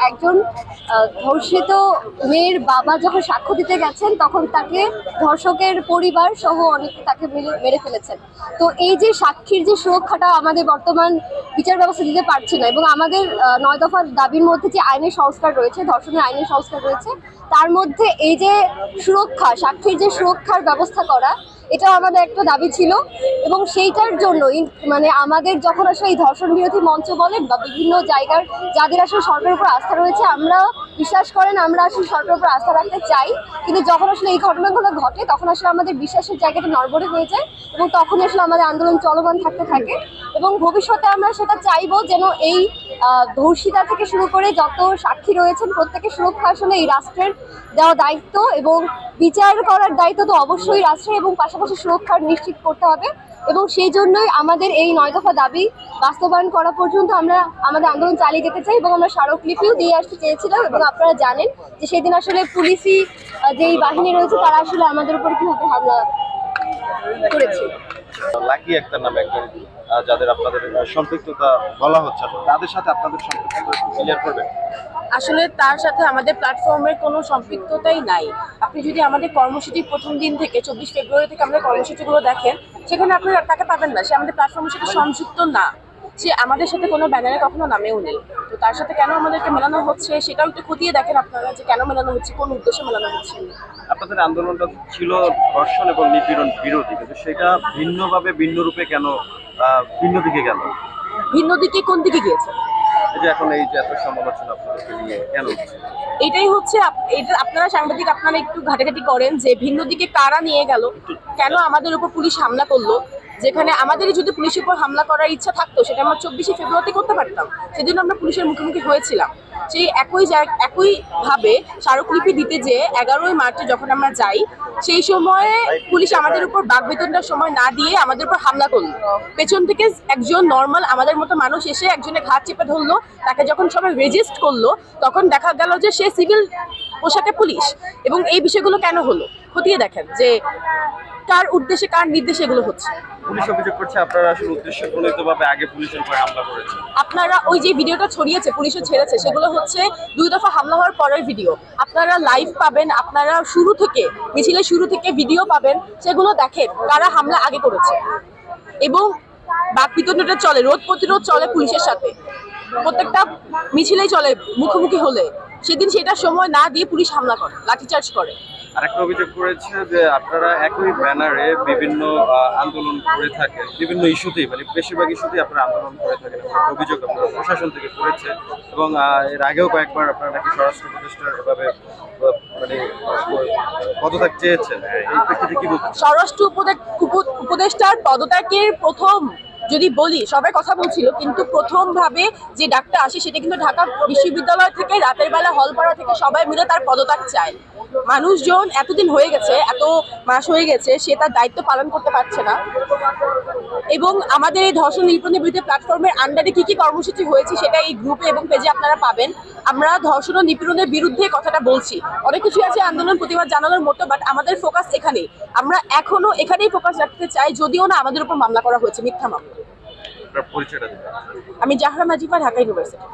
একজন ধর্ষিত মেয়ের বাবা যখন সাক্ষ্য দিতে গেছেন, তখন তাকে ধর্ষকের পরিবার সহ অনেকে তাকে মেরে- ফেলেছেন। তো এই যে সাক্ষীর যে সুরক্ষাটা আমাদের বর্তমান বিচার ব্যবস্থা দিতে পারছে না এবং আমাদের নয় দফার দাবির মধ্যে যে আইনের সংস্কার রয়েছে, ধর্ষণের আইনের সংস্কার রয়েছে, তার মধ্যে এই যে সুরক্ষা, সাক্ষীর যে সুরক্ষার ব্যবস্থা করা এটা আমাদের একটা দাবি ছিল এবং সেইটার জন্য মানে আমাদের যখন আসলে এই ধর্ষণ বিরোধী মঞ্চ বলেন বা বিভিন্ন জায়গার যাদের আসলে সরকারের উপর আস্থা রয়েছে, আমরা বিশ্বাস করেন, আমরা আসলে সরকারের উপর আস্থা রাখতে চাই। কিন্তু যখন আসলে এই ঘটনাগুলো ঘটে, তখন আসলে আমাদের বিশ্বাসের জায়গাটা নড়বড়ে হয়ে যায় এবং তখন আসলে আমাদের আন্দোলন চলমান থাকতে থাকে। এবং ভবিষ্যতে আমরা সেটা চাইব যেন এই ধর্ষিতা থেকে শুরু করে যত সাক্ষী রয়েছেন প্রত্যেকের সুরক্ষা আসলে এই রাষ্ট্রের দেওয়া দায়িত্ব এবং বিচার করার দায়িত্ব তো অবশ্যই রাষ্ট্রের এবং পাশাপাশি সুরক্ষা নিশ্চিত করতে হবে। এবং সেই জন্যই আমাদের এই নয় দফা দাবি বাস্তবায়ন করা পর্যন্ত আমরা আমাদের আন্দোলন চালিয়ে যেতে চাই এবং আমরা স্মারকলিপিও দিয়ে আসতে চেয়েছিলাম এবং আপনারা জানেন যে সেদিন আসলে পুলিশি যেই বাহিনী রয়েছে তারা আসলে আমাদের উপর কীভাবে হামলা করেছিল লাকি একটা নামে একজন যাদের আপনাদের সম্পৃক্ততা বলা হচ্ছে তাদের সাথে আপনাদের সম্পৃক্ততা করবেন? আসলে তার সাথে আমাদের প্ল্যাটফর্মের কোনো সম্পৃক্ততাই নাই। আপনি যদি আমাদের কর্মসূচি প্রথম দিন থেকে, চব্বিশ ফেব্রুয়ারি থেকে আমাদের কর্মসূচিগুলো দেখেন, সেখানে আপনি তাকে পাবেন না। সে আমাদের প্ল্যাটফর্মের সাথে সংযুক্ত না। সে আমাদের সাথে কোনো ব্যানারে কখনো নামেও নেই। তো তার সাথে কেন আমাদেরকে মেলানো হচ্ছে সেটাও একটু খতিয়ে দেখেন আপনারা যে কেন মেলানো হচ্ছে কোন উদ্দেশ্যে মেলানো হচ্ছে। আপনাদের আন্দোলনটা ছিল ধর্ষণ এবং নিপীড়ন বিরোধী কিন্তু সেটা ভিন্নভাবে ভিন্ন রূপে কেন ভিন্ন দিকে গেল? ভিন্ন দিকে কোন দিকে গিয়েছে? এই যে এখন এই যে এত সমালোচনা আপনাদেরকে নিয়ে কেন এটাই হচ্ছে এটা আপনারা সাংবাদিক আপনারা একটু ঘাটাঘাটি করেন যে ভিন্ন দিকে কারা নিয়ে গেল? কেন আমাদের উপর পুলিশ হামলা করল? যেখানে আমাদেরই যদি পুলিশের উপর হামলা করার ইচ্ছা থাকতো, সেটা আমরা চব্বিশে ফেব্রুয়ারিতে করতে পারতাম। সেদিন আমরা পুলিশের মুখোমুখি হয়েছিলাম। সেই একই জায়গা একই ভাবে স্মারকলিপি দিতে যে এগারোই মার্চে যখন আমরা যাই, সেই সময়ে পুলিশ আমাদের উপর বাগবেতনটার সময় না দিয়ে আমাদের উপর হামলা করল। পেছন থেকে একজন নর্মাল আমাদের মতো মানুষ এসে একজনের ঘাট চেপে ধরলো। তাকে যখন সবাই রেজিস্ট করল, তখন দেখা গেল যে সে সিভিল পোশাকে পুলিশ। এবং এই বিষয়গুলো কেন হলো? খতিয়ে দেখেন যে কার উদ্দেশ্যে কার নির্দেশে এগুলো হচ্ছে। পুলিশ অভিযোগ করছে আপনারা আসলে উদ্দেশ্য আগে পুলিশের উপর হামলা করেছেন। আপনারা ওই যে ভিডিওটা ছড়িয়েছে পুলিশও ছেড়েছে সেগুলো হচ্ছে দুই দফা হামলা হওয়ার পরের ভিডিও। আপনারা লাইভ পাবেন আপনারা শুরু থেকে মিছিলের শুরু থেকে ভিডিও পাবেন সেগুলো দেখেন কারা হামলা আগে করেছে। এবং বাকবিতণ্ডটা চলে রোদ প্রতিরোধ চলে পুলিশের সাথে। প্রত্যেকটা মিছিলেই চলে মুখোমুখি হলে। সেদিন সেটা সময় না দিয়ে পুলিশ হামলা করে লাঠিচার্জ করে। আরেকটা অভিযোগ করেছে যে আপনারা একই ব্যানারে বিভিন্ন আন্দোলন করে থাকেন বিভিন্ন ইস্যুতেই মানে বেশিরভাগ ইস্যুতেই আপনারা আন্দোলন করে থাকেন অভিযোগ আপনারা প্রশাসন থেকে করেছে এবং এর আগেও কয়েকবার আপনারা নাকি স্বরাষ্ট্র উপদেষ্টার এভাবে মানে পদত্যাগ চেয়েছেন। এই প্রেক্ষিতে কি বলতে স্বরাষ্ট্র উপদে- উপ- উপদেষ্টার পদত্যাগের প্রথম যদি বলি, সবাই কথা বলছিল, কিন্তু প্রথম ভাবে যে ডাকটা আসে সেটা কিন্তু ঢাকা বিশ্ববিদ্যালয় থেকে রাতের বেলা হল পাড়া থেকে সবাই মিলে তার পদত্যাগ চায়। মানুষজন এতদিন হয়ে গেছে এত মাস হয়ে গেছে সে তার দায়িত্ব পালন করতে পারছে না। এবং আমাদের এই ধর্ষণ নির্যাতনের বিরুদ্ধে প্ল্যাটফর্মের আন্ডারে কি কি কর্মসূচি হয়েছে সেটা এই গ্রুপে এবং পেজে আপনারা পাবেন। আমরা ধর্ষণ ও নিপীড়নের বিরুদ্ধে কথাটা বলছি। অনেক কিছু আছে আন্দোলন প্রতিবাদ জানানোর মতো বাট আমাদের ফোকাস এখানেই। আমরা এখনও এখানেই ফোকাস রাখতে চাই যদিও না আমাদের উপর মামলা করা হয়েছে মিথ্যা মামলা। আমি জাহরা নাজিফা ঢাকা ইউনিভার্সিটি